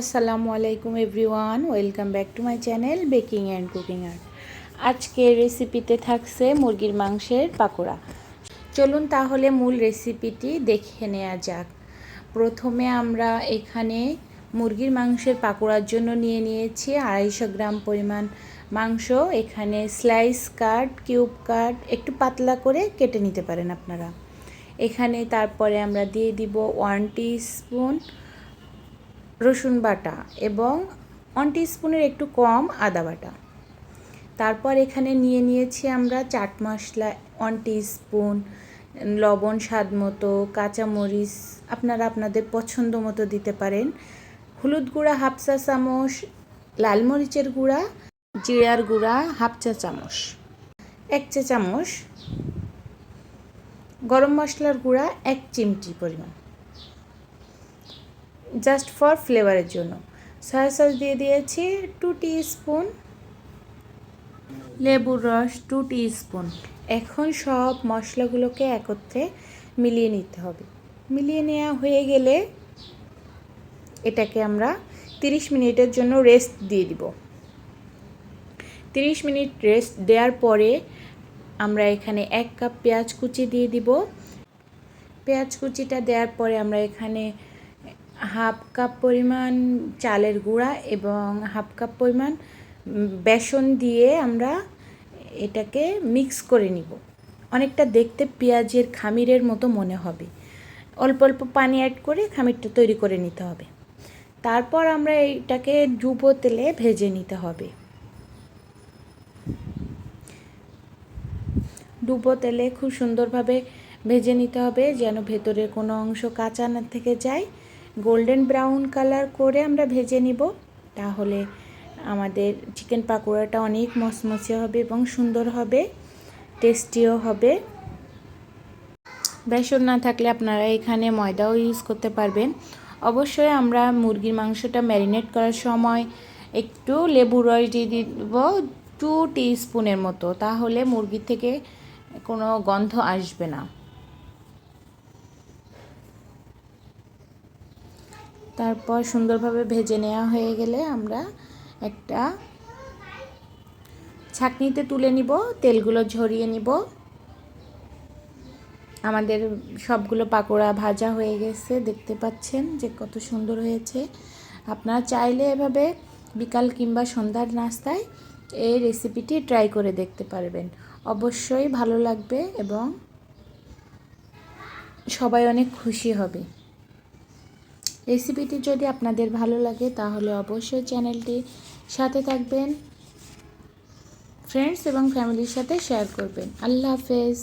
আসসালামু আলাইকুম everyone, welcome back to my channel baking and cooking art. আজকে রেসিপিতে থাকছে মুরগির মাংসের পাকোড়া। চলুন তাহলে মূল রেসিপিটি দেখে নেওয়া যাক। প্রথমে আমরা এখানে মুরগির মাংসের পাকোড়ার জন্য নিয়ে নিয়েছি আড়াইশো গ্রাম পরিমাণ মাংস। এখানে স্লাইস কাট কিউব কাট একটু পাতলা করে কেটে নিতে পারেন আপনারা। এখানে তারপরে আমরা দিয়ে দিব ওয়ান স্পুন রসুন বাটা এবং ওয়ান স্পুনের একটু কম আদা বাটা। তারপর এখানে নিয়ে নিয়েছি আমরা চাট মশলা ওয়ান স্পুন লবণ স্বাদ মতো, কাঁচামরিচ, আপনারা আপনাদের পছন্দ মতো দিতে পারেন। হলুদ গুঁড়া হাফ চা চামচ, লাল মরিচের গুঁড়া, জিরার গুঁড়া হাফ চা চামচ, এক চা চামচ, গরম মশলার গুঁড়া এক চিমটি পরিমাণ। জাস্ট ফর ফ্লেভারের জন্য। সয়া সস দিয়ে দিয়েছি টু স্পুন লেবুর রস টু স্পুন এখন সব মশলাগুলোকে একত্রে মিলিয়ে নিতে হবে। মিলিয়ে নেওয়া হয়ে গেলে এটাকে আমরা 30 মিনিটের জন্য রেস্ট দিয়ে দিব। 30 মিনিট রেস্ট দেওয়ার পরে আমরা এখানে এক কাপ পেঁয়াজ কুচি দিয়ে দিব। পেঁয়াজ কুচিটা দেওয়ার পরে আমরা এখানে হাফ কাপ পরিমাণ চালের গুঁড়া এবং হাফ কাপ পরিমাণ বেসন দিয়ে আমরা এটাকে মিক্স করে নিব। অনেকটা দেখতে পেঁয়াজের খামিরের মতো মনে হবে। অল্প অল্প পানি অ্যাড করে খামিরটা তৈরি করে নিতে হবে। তারপর আমরা এটাকে ডুবো তেলে ভেজে নিতে হবে। ডুবো তেলে খুব সুন্দরভাবে ভেজে নিতে হবে যেন ভেতরের কোনো অংশ কাঁচা না থেকে যায়। গোল্ডেন ব্রাউন কালার করে আমরা ভেজে নিব। তাহলে আমাদের চিকেন পাকোড়াটা অনেক মচমচে হবে এবং সুন্দর হবে, টেস্টিও হবে। বেসন না থাকলে আপনারা এখানে ময়দাও ইউজ করতে পারবেন। অবশ্যই আমরা মুরগির মাংসটা ম্যারিনেট করার সময় একটু লেবু রস দিয়ে দিব টু স্পুনের মতো। তাহলে মুরগির থেকে কোনো গন্ধ আসবে না। তারপর সুন্দরভাবে ভেজে নেওয়া হয়ে গেলে আমরা একটা ছাকনিতে তুলে নিব, তেলগুলো ঝরিয়ে নিব। আমাদের সবগুলো পাকোড়া ভাজা হয়ে গেছে, দেখতে পাচ্ছেন যে কত সুন্দর হয়েছে। আপনারা চাইলে এভাবে বিকাল কিংবা সন্ধ্যার নাস্তায় এই রেসিপিটি ট্রাই করে দেখতে পারবেন। অবশ্যই ভালো লাগবে এবং সবাই অনেক খুশি হবে। রেসিপিটি যদি আপনাদের ভালো লাগে, তাহলে অবশ্যই চ্যানেলটি সাথে থাকবেন ফ্রেন্ডস এবং ফ্যামিলির সাথে শেয়ার করবেন। আল্লাহ হাফেজ।